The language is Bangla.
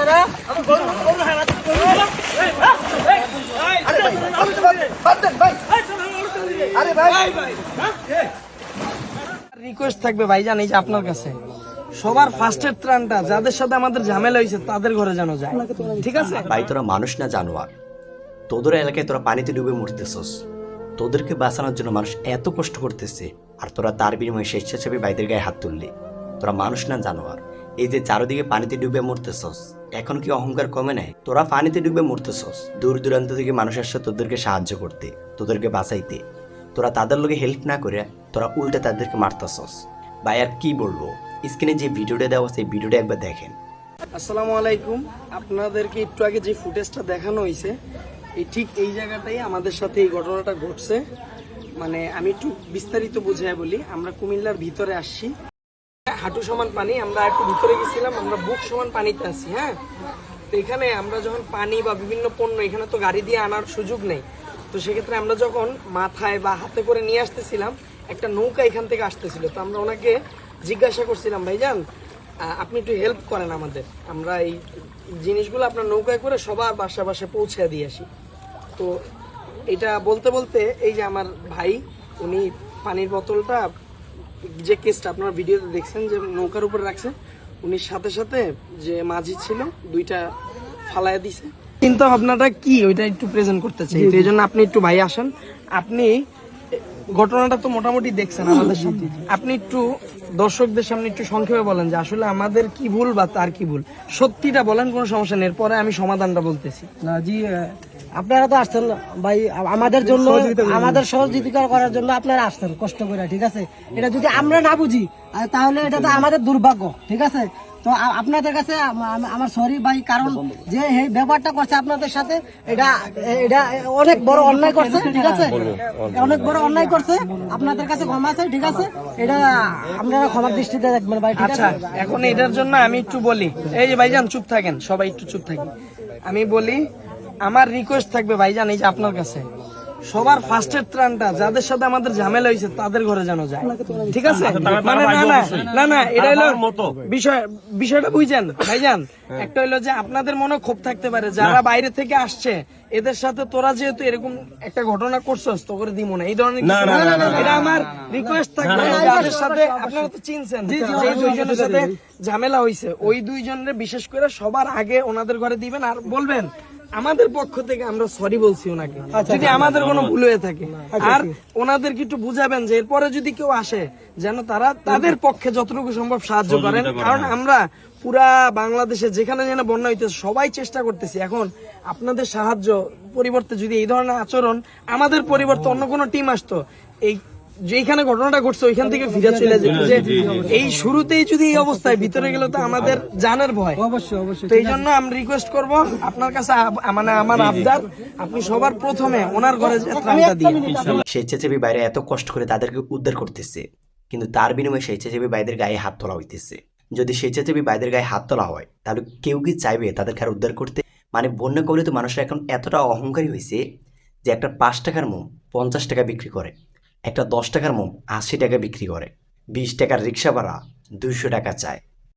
আপনারা? রিকোয়েস্ট থাকবে ভাইজান এই যে আপনার কাছে। সবার ফার্স্টের ত্রাণটা যাদের সাথে আমাদের ঝামেলা হয়েছে তাদের ঘরে যেন যায়। ঠিক আছে? ভাই তোরা মানুষ না জানোয়ার? তোদের এলাকায় তোরা পানিতে ডুবে মরতেছস। তোদেরকে বাঁচানোর জন্য মানুষ এত কষ্ট করতেছে আর তোরা তার বিনিময়ে স্বেচ্ছাসেবী ভাইদের গায়ে হাত তুললি। তোরা মানুষ না জানোয়ার? এই যে চারদিকে পানিতে ডুবে মরতেছস। এখন কি অহংকার কমে নেয়? তোরা পানিতে ডুবে মরতেছস। দূর দূরান্ত থেকে মানুষ আসছে তোদেরকে সাহায্য করতে, তোদেরকে বাঁচাইতে। তোরা তাদের লোকে হেল্প না করে তোরা উল্টে তাদেরকে মারতেছস। ভাই, আর কি বলব? স্ক্রিনে যে ভিডিওটা দেওয়া সেই ভিডিওটা একবার দেখেন। আসসালামু আলাইকুম। আপনাদেরকে একটু আগে যে ফুটেজটা দেখানো হয়েছে এই ঠিক এই জায়গাটাই আমাদের সাথে এই ঘটনাটা ঘটছে। মানে আমি একটু বিস্তারিত বুঝাই বলি। আমরা কুমিল্লার ভিতরে আসছি। হাঁটু সমান পানি আমরা একটু ভিতরে গেছিলাম আমরা বুক সমান পানিতে আছি হ্যাঁ? তো এখানে আমরা যখন পানি বা বিভিন্ন পণ্য এখানে তো গাড়ি দিয়ে আনার সুযোগ নেই। তো সেক্ষেত্রে আমরা যখন মাথায় বা হাতে করে নিয়ে আসতেছিলাম একটা নৌকা এখান থেকে আসতেছিল। তো আমরা ওনাকে জিজ্ঞাসা করছিলাম ভাইজান আহ, আপনি একটু হেল্প করেন আমাদের। আমরা এই জিনিসগুলো আপনার নৌকায় করে সবার বাসা বাসা পৌঁছে দিয়ে আসি। তো এটা বলতে বলতে এই যে আমার ভাই উনি পানির বোতলটা যে কেসটা আপনারা ভিডিওতে দেখছেন যে নৌকার উপর রাখছে উনি সাথে সাথে যে মাঝি ছিল দুইটা ফালায় দিছে। চিন্তা ভাবনাটা কি? ওইটা একটু প্রেজেন্ট করতে চাই। এই জন্য আপনি একটু ভাই আসেন। আপনি ঘটনাটা তো মোটামুটি দেখছেন আমাদের সাথে আপনি একটু দর্শকদের সামনে একটু সংক্ষেপে বলেন যে আসলে আমাদের কি ভুল বা তার কি ভুল? সত্যিটা বলেন কোনো সমস্যা নেই। এরপরে আমি সমাধানটা বলতেছি। না জি আপনারা তো আসছেন ভাই আমাদের জন্য আমাদের সহযোগিতা করার জন্য আপনারা আসছেন কষ্ট করে ঠিক আছে? এটা যদি আমরা না বুঝি তাহলে এটা তো আমাদের দুর্ভাগ্য ঠিক আছে? তো আপনাদের কাছে আম- আম- আমার সরি ভাই কারণ যে এই ব্যাপারটা করছে আপনাদের সাথে এটা এটা অনেক বড় অন্যায় করছে ঠিক আছে? অনেক বড় অন্যায় করছে আপনাদের কাছে ক্ষমা আছে ঠিক আছে? এটা আপনারা ক্ষমার দৃষ্টিতে দেখবেন ভাই আচ্ছা এখন এটার জন্য আমি একটু বলি। এই যে ভাইজান চুপ থাকেন সবাই একটু চুপ থাকেন। আমি বলি আমার রিকোয়েস্ট থাকবে ভাইজান এই যে আপনার কাছে। সবার ফার্স্টের ত্রাণটা যাদের সাথে আমাদের ঝামেলা হয়েছে তাদের ঘরে যেন যায়। ঠিক আছে? মানে না না না না এটা হলো বিষয় বিষয়টা বুঝছেন ভাইজান। একটা হলো যে আপনাদের মনে ক্ষোভ থাকতে পারে যারা বাইরে থেকে আসছে এদের সাথে তোরা যেহেতু এরকম একটা ঘটনা করছস তো করে দিব না। এই ধরনের এটা আমার রিকোয়েস্ট থাকবে যাদের সাথে আপনারা তো চিনছেন যে দুইজনের সাথে ঝামেলা হয়েছে ওই দুইজনের বিশেষ করে সবার আগে ওনাদের ঘরে দিবেন আর বলবেন আমাদের পক্ষ থেকে আমরা সরি বলছি ওনাকে। যদি আমাদের কোনো ভুল হয়ে থাকে। আর ওনাদেরকে একটু বুঝাবেন যে এরপরে যদি কেউ আসে যেন তারা তাদের পক্ষে যতটুকু সম্ভব সাহায্য করেন। কারণ আমরা পুরা বাংলাদেশে যেখানে যেন বন্যা হইতেছে সবাই চেষ্টা করতেছি। এখন আপনাদের সাহায্য পরিবর্তে যদি এই ধরনের আচরণ আমাদের পরিবর্তে অন্য কোনো টিম আসতো এই যেখানে ঘটনাটা ঘটছে ওইখান থেকে ফিরে চলে যেত যে এই শুরুতেই যদি এই অবস্থায় ভিতরে গেলে তো আমাদের জানের ভয়। অবশ্যই অবশ্যই তো এই জন্য আমি রিকোয়েস্ট করব আপনার কাছে মানে আমার আবদার আপনি সবার প্রথমে ওনার ঘরে যে ত্রাণটা দিয়ে স্বেচ্ছাসেবী বাইরে এত কষ্ট করে তাদেরকে উদ্ধার করতেছে কিন্তু তার বিনিময়ে স্বেচ্ছাসেবী বাইদের গায়ে হাত তোলা হইতেছে। যদি স্বেচ্ছাসেবী বাইদের গায়ে হাত তোলা হয় তাহলে কেউ কি চাইবে তাদেরকে আর উদ্ধার করতে? মানে বন্যা কবলিত মানুষরা এখন এতটা অহংকারী হয়েছে যে একটা পাঁচ টাকার মোম পঞ্চাশ টাকা বিক্রি করে। একটা দশ টাকার মোম আশি টাকা বিক্রি করে। বিশ টাকার রিক্সা ভাড়া দুইশো টাকা চায়।